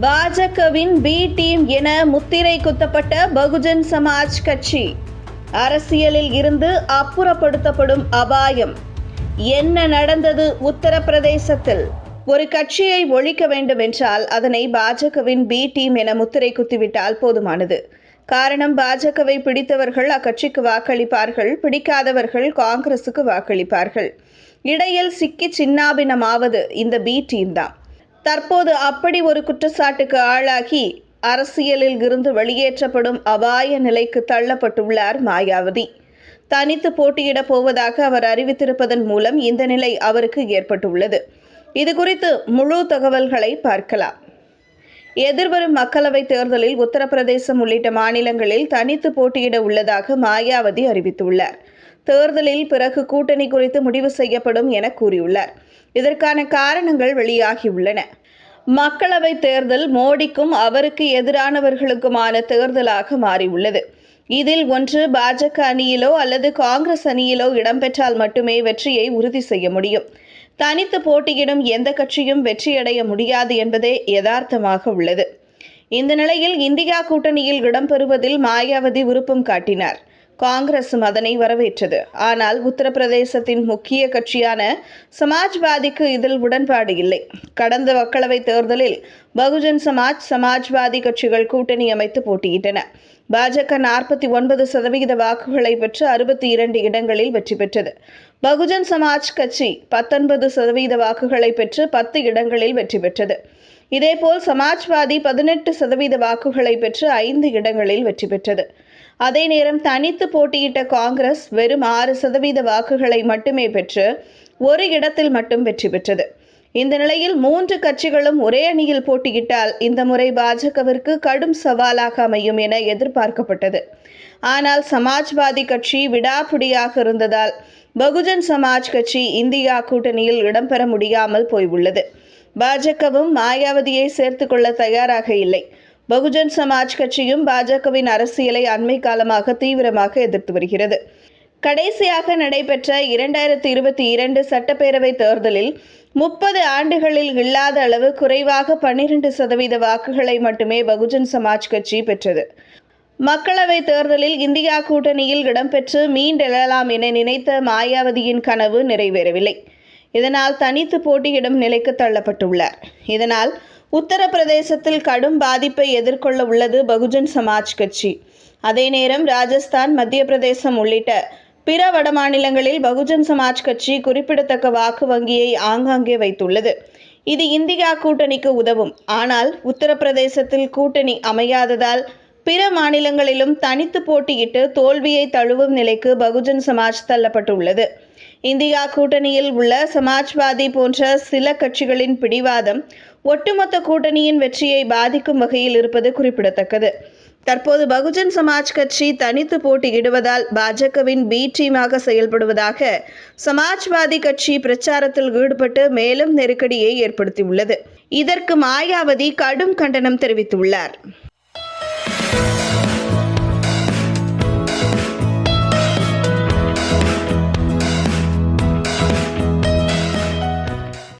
பாஜகவின் B team என முத்திரை குத்தப்பட்ட பகுஜன் சமாஜ் கட்சி. அரசியலில் இருந்து அப்புறப்படுத்தப்படும் அபாயம். என்ன நடந்தது உத்தரப்பிரதேசத்தில்? ஒரு கட்சியை ஒழிக்க வேண்டும் என்றால் அதனை பாஜகவின் பி டீம் என முத்திரை குத்திவிட்டால் போதுமானது. காரணம் பாஜகவை பிடித்தவர்கள் அக்கட்சிக்கு வாக்களிப்பார்கள் பிடிக்காதவர்கள் காங்கிரசுக்கு வாக்களிப்பார்கள். இடையில் சிக்கி சின்னாபினமாவது இந்த பி டீம் தான். தற்போது அப்படி ஒரு குற்றச்சாட்டுக்கு ஆளாகி அரசியலில் இருந்து வெளியேற்றப்படும் அபாய நிலைக்கு தள்ளப்பட்டுள்ளார் மாயாவதி. தனித்து போட்டியிடப் போவதாக அவர் அறிவித்திருப்பதன் மூலம் இந்த நிலை அவருக்கு ஏற்பட்டுள்ளது. இது குறித்து முழு தகவல்களை பார்க்கலாம். எதிர்வரும் மக்களவைத் தேர்தலில் உத்தரப்பிரதேசம் உள்ளிட்ட மாநிலங்களில் தனித்து போட்டியிட உள்ளதாக மாயாவதி அறிவித்துள்ளார். தேர்தலில் பிறகு கூட்டணி குறித்து முடிவு செய்யப்படும் என கூறியுள்ளார். இதற்கான காரணங்கள் வெளியாகியுள்ளன. மக்களவைத் தேர்தல் மோடிக்கும் அவருக்கு எதிரானவர்களுக்குமான தேர்தலாக மாறியுள்ளது. இதில் ஒன்று பாஜக அணியிலோ அல்லது காங்கிரஸ் அணியிலோ இடம்பெற்றால் மட்டுமே வெற்றியை உறுதி செய்ய முடியும். தனித்து போட்டியிடும் எந்த கட்சியும் வெற்றியடைய முடியாது என்பதே யதார்த்தமாக உள்ளது. இந்த நிலையில் இந்தியா கூட்டணியில் இடம்பெறுவதில் மாயாவதி விருப்பம் காட்டினார். காங்கிரசும் அதனை வரவேற்றது. ஆனால் உத்தரப்பிரதேசத்தின் முக்கிய கட்சியான சமாஜ்வாதிக்கு இதில் உடன்பாடு இல்லை. கடந்த மக்களவைத் தேர்தலில் பகுஜன் சமாஜ் சமாஜ்வாதி கட்சிகள் கூட்டணி அமைத்து போட்டியிட்டன. பாஜக நாற்பத்தி ஒன்பது சதவிகித வாக்குகளை பெற்று அறுபத்தி இரண்டு இடங்களில் வெற்றி பெற்றது. பகுஜன் சமாஜ் கட்சி பத்தொன்பது சதவீத வாக்குகளை பெற்று பத்து இடங்களில் வெற்றி பெற்றது. இதேபோல் சமாஜ்வாதி பதினெட்டு சதவீத வாக்குகளை பெற்று ஐந்து இடங்களில் வெற்றி பெற்றது. அதே நேரம் தனித்து போட்டியிட்ட காங்கிரஸ் வெறும் ஆறு சதவீத வாக்குகளை மட்டுமே பெற்று ஒரு இடத்தில் மட்டும் வெற்றி பெற்றது. இந்த நிலையில் மூன்று கட்சிகளும் ஒரே அணியில் போட்டியிட்டால் இந்த முறை பாஜகவிற்கு கடும் சவாலாக அமையும் என எதிர்பார்க்கப்பட்டது. ஆனால் சமாஜ்வாதி கட்சி விடாபிடியாக இருந்ததால் பகுஜன் சமாஜ் கட்சி இந்தியா கூட்டணியில் இடம்பெற முடியாமல் போயுள்ளது பாஜகவும் மாயாவதியை சேர்த்து கொள்ள தயாராக இல்லை. பகுஜன் சமாஜ் கட்சியும் பாஜகவின் அரசியலை அண்மை காலமாக தீவிரமாக எதிர்த்து வருகிறது. கடைசியாக நடைபெற்ற இரண்டாயிரத்தி இருபத்தி இரண்டு சட்டப்பேரவை தேர்தலில் முப்பது ஆண்டுகளில் இல்லாத அளவு குறைவாக பன்னிரண்டு சதவீத வாக்குகளை மட்டுமே பகுஜன் சமாஜ் கட்சி பெற்றது. மக்களவை தேர்தலில் இந்தியா கூட்டணியில் இடம்பெற்று மீண்டெழலாம் என நினைத்த மாயாவதியின் கனவு நிறைவேறவில்லை. இதனால் தனித்து போட்டியிடும் நிலைக்கு தள்ளப்பட்டுள்ளார். இதனால் உத்தரப்பிரதேசத்தில் கடும் பாதிப்பை எதிர்கொள்ள உள்ளது பகுஜன் சமாஜ் கட்சி. அதே நேரம் ராஜஸ்தான் மத்திய பிரதேசம் உள்ளிட்ட பிற வடமாநிலங்களில் பகுஜன் சமாஜ் கட்சி குறிப்பிடத்தக்க வாக்கு வங்கியை ஆங்காங்கே வைத்துள்ளது. இது இந்தியா கூட்டணிக்கு உதவும். ஆனால் உத்தரப்பிரதேசத்தில் கூட்டணி அமையாததால் பிற மாநிலங்களிலும் தனித்து போட்டியிட்டு தோல்வியை தழுவும் நிலைக்கு பகுஜன் சமாஜ் தள்ளப்பட்டுள்ளது. இந்தியா கூட்டணியில் உள்ள சமாஜ்வாதி போன்ற சில கட்சிகளின் பிடிவாதம் ஒட்டுமொத்த கூட்டணியின் வெற்றியை பாதிக்கும் வகையில் இருப்பது குறிப்பிடத்தக்கது. தற்போது பகுஜன் சமாஜ் கட்சி தனித்து போட்டியிடுவதால் பாஜகவின் பி டீமாக செயல்படுவதாக சமாஜ்வாதி கட்சி பிரச்சாரத்தில் ஈடுபட்டு மேலும் நெருக்கடியை ஏற்படுத்தியுள்ளது. இதற்கு மாயாவதி கடும் கண்டனம் தெரிவித்துள்ளார்.